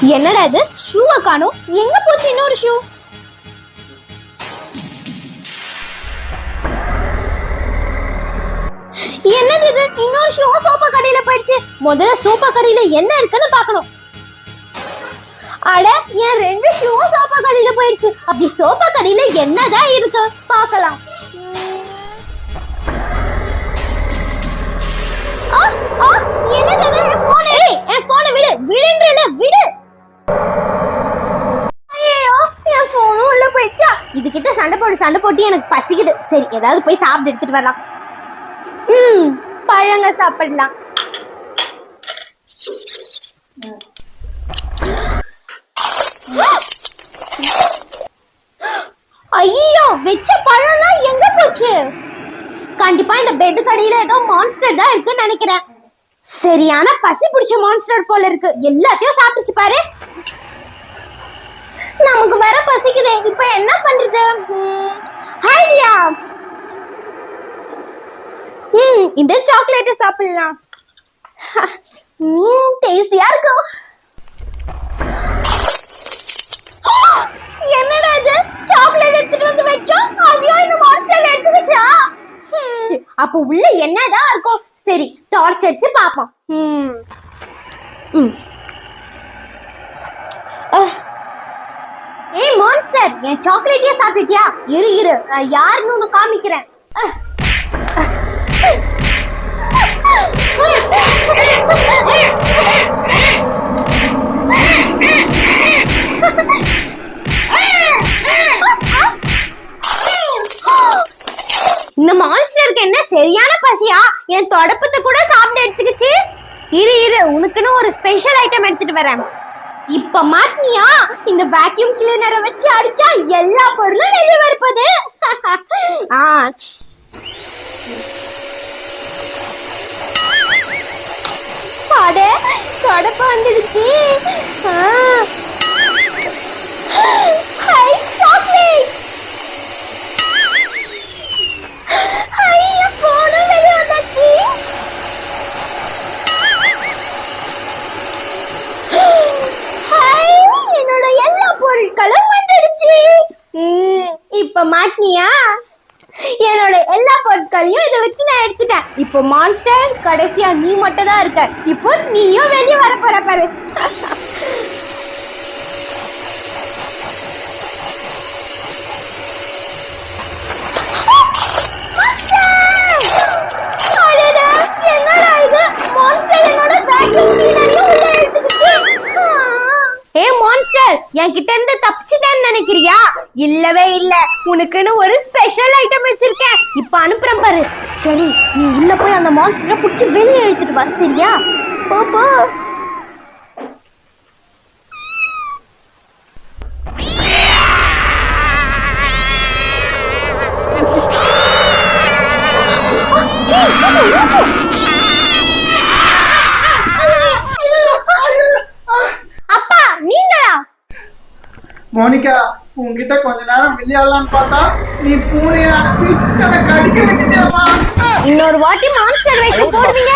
என்னடா இது? ஷூவை காணும். எங்க போச்சு இன்னொரு ஷூ என்னது இது? இன்னொரு ஷூ சோப்பா கடையில போயிடுச்சு. முதல்ல சோப்பா கடையில என்ன இருக்குன்னு பார்க்கணும். அட என் ரெண்டு ஷூவும் சோப்பா கடையில போயிடுச்சு. அப்படி சோப்பா கடையில என்னதான் இருக்கு? பார்க்கலாம். என்னது இது? என் phone எடு. என் phone அ விடு விடுன்றல விடு ஐயோ என் போனும் உள்ள போயிடுச்சா இதுகிட்ட சண்டை போட்டு சண்டை போட்டு எனக்கு பசிக்குது. சரி ஏதாவது போய் சாப்பிட்டு எடுத்துட்டு வரலாம். ம் பழங்க சாப்பிடலாம். ஐயோ வெச்ச பழம்லாம் எங்க போச்சு? கண்டிப்பா இந்த பெட் கடையில ஏதோ மான்ஸ்டர் தான் இருக்குன்னு நினைக்கிறேன். சரியான பசி பிடிச்ச மான்ஸ்டர் போல இருக்கு. எல்லாத்தையும் சாப்பிட்டுச்சு பாரு. நமக்கு வர பசிக்குதே இப்ப என்ன பண்றது ஐடியா ம் இந்த சாக்லேட் சாப்பிடலாம். டேஸ்டியா இருக்கும் என்னடா இது? சாக்லேட் எடுத்துட்டு வந்து வச்சோம் அதையும் இந்த மான்ஸ்டர் எடுத்துக்கிச்சா? ஹம், அப்ப உள்ள என்னதான் இருக்கும் சரி டார்ச் அடிச்சு பாப்போம் ம் ம் ஏய் மான்ஸ்டர் என் சாக்லேட்டே சாப்பிட்டியா? இரு இரு. யாருன்னு உனக்கு காமிக்கிறேன். சரியான பசியா? என் தொடப்பத்தை கூட சாப்பிட்டு எடுத்துக்கிச்சு. இரு இரு. உனக்குன்னு ஒரு ஸ்பெஷல் ஐட்டம் எடுத்துட்டு வரேன். இப்ப மாட்டினியா? இந்த வேக்யூம் கிளீனரை வச்சு அடிச்சா எல்லா பொருளும் வெளியே வருப்பது ஆ அட தொடப்ப வந்துடுச்சு. ஆ. இப்ப மாட்டினியா? என்னோட எல்லா பொருட்களையும் இதை வச்சு நான் எடுத்துட்டேன். இப்போ மான்ஸ்டர் கடைசியா நீ மட்டும் தான் இருக்க. இப்போ நீயும் வெளியே வர போற பாரு. மான்ஸ்டர் என்கிட்ட இருந்து தப்பிச்சிட்டேன்னு நினைக்கிறியா? இல்லவே இல்ல. உனக்குன்னு ஒரு ஸ்பெஷல் ஐட்டம் வச்சிருக்கேன். இப்ப அனுப்புறேன் பாரு. சரி நீ உள்ள போய் அந்த மான்ஸ்டரை புடிச்சு வெளியே எடுத்துட்டு வா சரியா? போ போ சீ, இது, இது. அப்பா நீங்களா மோனிகா உங்ககிட்ட கொஞ்ச நேரம் விளையாடலாம்னு பார்த்தா நீ பூனையை அனுப்பி எனக்கு அடிக்க இன்னொரு வாட்டி மான்ஸ்டர் வேஷம் போடுவீங்க?